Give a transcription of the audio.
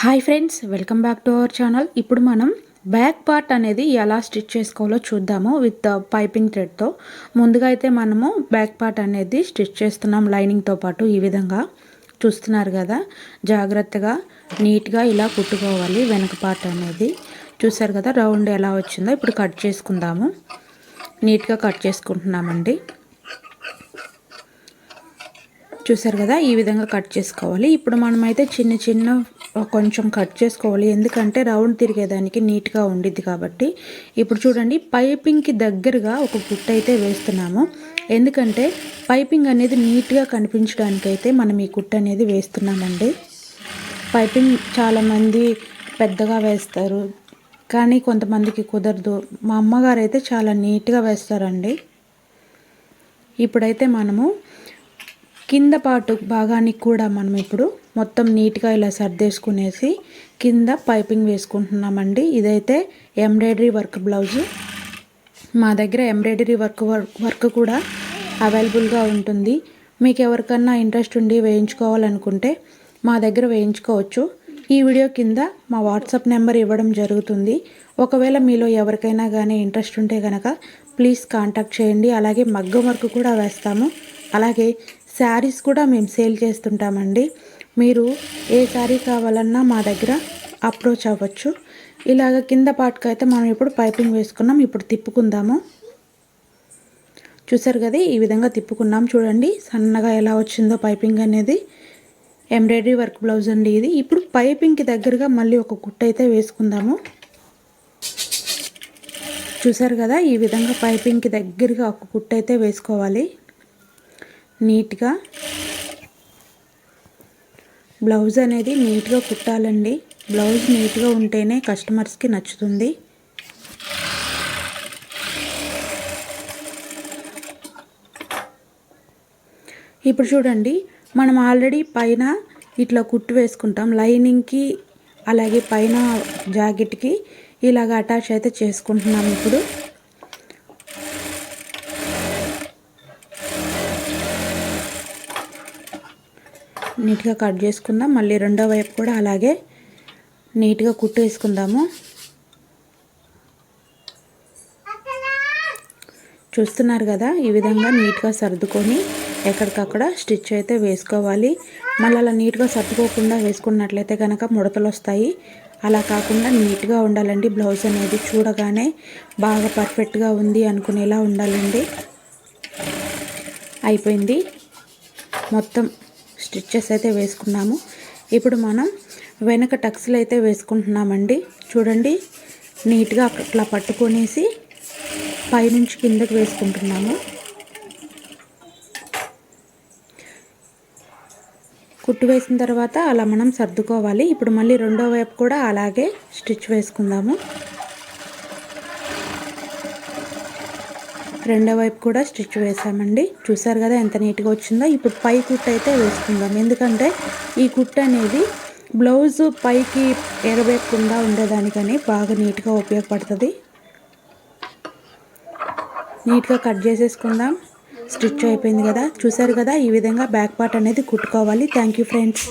Hi friends welcome back to our channel ఇప్పుడు మనం back part అనేది ఎలా స్టిచ్ చేసుకోవాలో చూద్దాము విత్ పైపింగ్ థ్రెడ్తో ముందుగా అయితే మనము బ్యాక్ పార్ట్ అనేది స్టిచ్ చేస్తున్నాం లైనింగ్తో పాటు ఈ విధంగా. చూస్తున్నారు కదా? జాగ్రత్తగా నీట్గా ఇలా కుట్టుకోవాలి వెనక పార్ట్ అనేది. చూసారు కదా? రౌండ్ ఎలా వచ్చిందో ఇప్పుడు కట్ చేసుకుందాము. నీట్గా కట్ చేసుకుంటున్నామండి. చూసారు కదా ఈ విధంగా కట్ చేసుకోవాలి. ఇప్పుడు మనమైతే చిన్న చిన్న కొంచెం కట్ చేసుకోవాలి. ఎందుకంటే రౌండ్ తిరిగేదానికి నీట్గా ఉండిద్ది కాబట్టి. ఇప్పుడు చూడండి పైపింగ్కి దగ్గరగా ఒక గుట్ట అయితే వేస్తున్నాము. ఎందుకంటే పైపింగ్ అనేది నీట్గా కనిపించడానికైతే మనం ఈ కుట్ట అనేది వేస్తున్నామండి. పైపింగ్ చాలామంది పెద్దగా వేస్తారు. కానీ కొంతమందికి కుదరదు. మా అమ్మగారు అయితే చాలా నీట్గా వేస్తారండి. ఇప్పుడైతే మనము కింద పాటు భాగానికి కూడా మనం ఇప్పుడు మొత్తం నీట్గా ఇలా సర్దేసుకునేసి కింద పైపింగ్ వేసుకుంటున్నామండి. ఇదైతే ఎంబ్రాయిడరీ వర్క్ బ్లౌజు. మా దగ్గర ఎంబ్రాయిడరీ వర్క్ వర్క్ కూడా అవైలబుల్గా ఉంటుంది. మీకు ఎవరికన్నా ఇంట్రెస్ట్ ఉండి వేయించుకోవాలనుకుంటే మా దగ్గర వేయించుకోవచ్చు. ఈ వీడియో కింద మా వాట్సాప్ నెంబర్ ఇవ్వడం జరుగుతుంది. ఒకవేళ మీలో ఎవరికైనా కానీ ఇంట్రెస్ట్ ఉంటే కనుక ప్లీజ్ కాంటాక్ట్ చేయండి. అలాగే మగ్గం వర్క్ కూడా వేస్తాము. అలాగే శారీస్ కూడా మేము సేల్ చేస్తుంటామండి. మీరు ఏ శారీ కావాలన్నా మా దగ్గర అప్రోచ్ అవ్వచ్చు. ఇలాగ కింద పాటుకు అయితే మనం ఇప్పుడు పైపింగ్ వేసుకున్నాం. ఇప్పుడు తిప్పుకుందాము. చూసారు కదా ఈ విధంగా తిప్పుకున్నాం. చూడండి సన్నగా ఎలా వచ్చిందో పైపింగ్ అనేది. ఎంబ్రాయిడరీ వర్క్ బ్లౌజ్ అండి ఇది. ఇప్పుడు పైపింగ్కి దగ్గరగా మళ్ళీ ఒక కుట్ట అయితే వేసుకుందాము. చూసారు కదా ఈ విధంగా పైపింగ్కి దగ్గరగా ఒక కుట్ట అయితే వేసుకోవాలి. నీట్గా బ్లౌజ్ అనేది నీట్గా కుట్టాలండి. బ్లౌజ్ నీట్గా ఉంటేనే కస్టమర్స్కి నచ్చుతుంది. ఇప్పుడు చూడండి మనం ఆల్రెడీ పైన ఇట్లా కుట్టు వేసుకుంటాం. లైనింగ్కి అలాగే పైన జాకెట్కి ఇలాగ అటాచ్ అయితే చేసుకుంటున్నాం ఇప్పుడు. నీట్గా కట్ చేసుకుందాం. మళ్ళీ రెండో వైపు కూడా అలాగే నీట్గా కుట్టు వేసుకుందాము. చూస్తున్నారు కదా ఈ విధంగా నీట్గా సర్దుకొని ఎక్కడికక్కడ స్టిచ్ అయితే వేసుకోవాలి. మళ్ళీ అలా నీట్గా సర్దుకోకుండా వేసుకున్నట్లయితే కనుక ముడతలు వస్తాయి. అలా కాకుండా నీట్గా ఉండాలండి. బ్లౌజ్ అనేది చూడగానే బాగా పర్ఫెక్ట్గా ఉంది అనుకునేలా ఉండాలండి. అయిపోయింది. మొత్తం స్టిచ్చెస్ అయితే వేసుకున్నాము. ఇప్పుడు మనం వెనక టక్స్లు అయితే వేసుకుంటున్నామండి. చూడండి నీట్గా అట్లా పట్టుకొనేసి పైనుంచి కిందకు వేసుకుంటున్నాము. కుట్టు వేసిన తర్వాత అలా మనం సర్దుకోవాలి. ఇప్పుడు మళ్ళీ రెండో వైపు కూడా అలాగే స్టిచ్ వేసుకుందాము. రెండో వైపు కూడా స్టిచ్ వేసామండి. చూసారు కదా ఎంత నీట్గా వచ్చిందో. ఇప్పుడు పై కుట్ అయితే వేసుకుందాం. ఎందుకంటే ఈ కుట్ట అనేది బ్లౌజ్ పైకి ఎగబెట్టకుండా ఉండేదానికని బాగా నీట్గా ఉపయోగపడుతుంది. నీట్గా కట్ చేసేసుకుందాం. స్టిచ్ అయిపోయింది కదా. చూసారు కదా ఈ విధంగా బ్యాక్ పార్ట్ అనేది కుట్టుకోవాలి. Thank you friends.